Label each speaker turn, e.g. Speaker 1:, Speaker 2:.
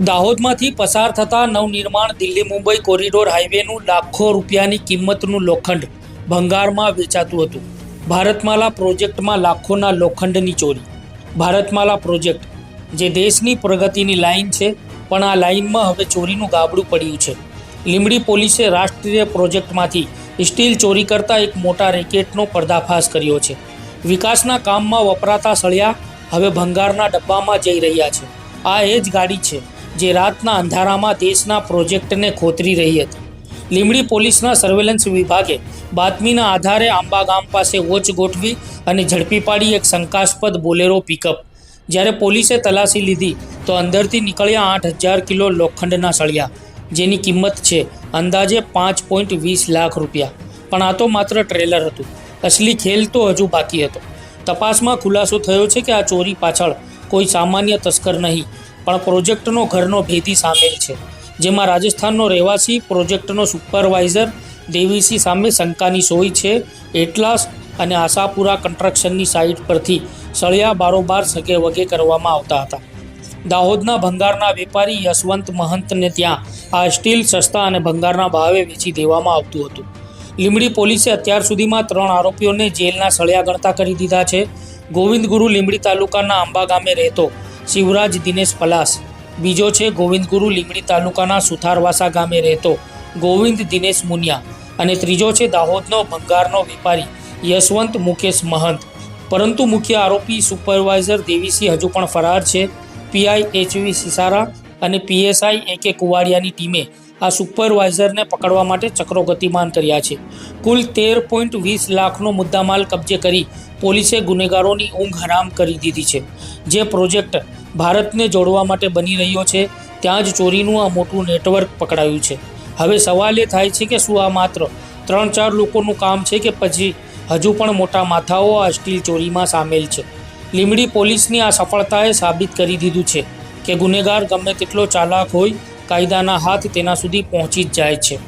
Speaker 1: દાહોદમાંથી પસાર થતા નવનિર્માણ દિલ્હી મુંબઈ કોરિડોર હાઈવેનું લાખો રૂપિયાની કિંમતનું લોખંડ ભંગારમાં વેચાતું હતું. ભારતમાલા પ્રોજેક્ટમાં લાખોના લોખંડની ચોરી. ભારતમાલા પ્રોજેક્ટ, જે દેશની પ્રગતિની લાઇન છે, પણ આ લાઇનમાં હવે ચોરીનું ગાબડું પડ્યું છે. લીંબડી પોલીસે રાષ્ટ્રીય પ્રોજેક્ટમાંથી સ્ટીલ ચોરી કરતા એક મોટા રેકેટનો પર્દાફાશ કર્યો છે. વિકાસના કામમાં વપરાતા સળિયા હવે ભંગારના ડબ્બામાં જઈ રહ્યા છે. આ એ જ ગાડી છે. જે રાતના અંધારામાં દેશના પ્રોજેક્ટને ખોતરી રહી હતી. લીમડી પોલીસના સર્વેલન્સ વિભાગે બાતમીના આધારે આંબા ગામ પાસે વોચ ગોઠવી અને ઝડપી પાડી એક શંકાસ્પદ બોલેરો પિકઅપ. જ્યારે પોલીસે તલાશી લીધી તો અંદરથી નીકળ્યા આઠ હજાર કિલો લોખંડના સળિયા, જેની કિંમત છે અંદાજે પાંચ પોઈન્ટ વીસ લાખ રૂપિયા. પણ આ તો માત્ર ટ્રેલર હતું. અસલી ખેલ તો હજુ બાકી હતો. તપાસમાં ખુલાસો થયો છે કે આ ચોરી પાછળ કોઈ સામાન્ય તસ્કર નહીં. પણ પ્રોજેક્ટનો ઘરનો ભેદી સામેલ છે, જેમાં રાજસ્થાનનો રહેવાસી, પ્રોજેક્ટનો સુપરવાઇઝર દેવીસી સામે શંકાની સોય છે, એટલાસ અને આશાપુરા કન્સ્ટ્રક્શનની સાઇટ પરથી સળિયા બારોબાર સગે વગે કરવામાં આવતા હતા. દાહોદના ભંગારના વેપારી યશવંત મહંતને ત્યાં આ સ્ટીલ સસ્તા અને ભંગારના ભાવે વેચી દેવામાં આવતું હતું. લીંબડી પોલીસે અત્યાર સુધીમાં ત્રણ આરોપીઓને જેલના સળિયા ગણતા કરી દીધા છે. ગોવિંદ ગુરુ લીંબડી તાલુકાના આંબા ગામે રહેતો શિવરાજ દિનેશ પલાસ. બીજો છે ગોવિંદ ગુરુ લીંબડી તાલુકાના સુથારવાસા ગામે રહેતો ગોવિંદ દિનેશ મુનિયા. અને ત્રીજો છે દાહોદનો ભંગારનો વેપારી યશવંત મુકેશ મહંત. પરંતુ મુખ્ય આરોપી સુપરવાઇઝર દેવીસી હજુ પણ ફરાર છે. પીઆઈ એચવી સિસારા અને પીએસઆઈ એ કે કુવાડિયાની ટીમે આ સુપરવાઇઝરને પકડવા માટે ચક્રો ગતિમાન કર્યા છે. કુલ તેર પોઈન્ટ વીસ લાખનો મુદ્દામાલ કબજે કરી પોલીસે ગુનેગારોની ઊંઘ હરામ કરી દીધી છે. જે પ્રોજેક્ટ ભારતને જોડવા માટે બની રહ્યો છે, ત્યાં જ ચોરીનું આ મોટું નેટવર્ક પકડાયું છે. હવે સવાલ એ થાય છે કે શું આ માત્ર ત્રણ ચાર લોકોનું કામ છે કે પછી હજુ પણ મોટા માથાઓ આ સ્ટીલ ચોરીમાં સામેલ છે? લીંબડી પોલીસની આ સફળતાએ સાબિત કરી દીધું છે કે ગુનેગાર ગમે તેટલો ચાલાક હોય કાયદાના હાથ તેના સુધી પહોંચી જ જાય છે.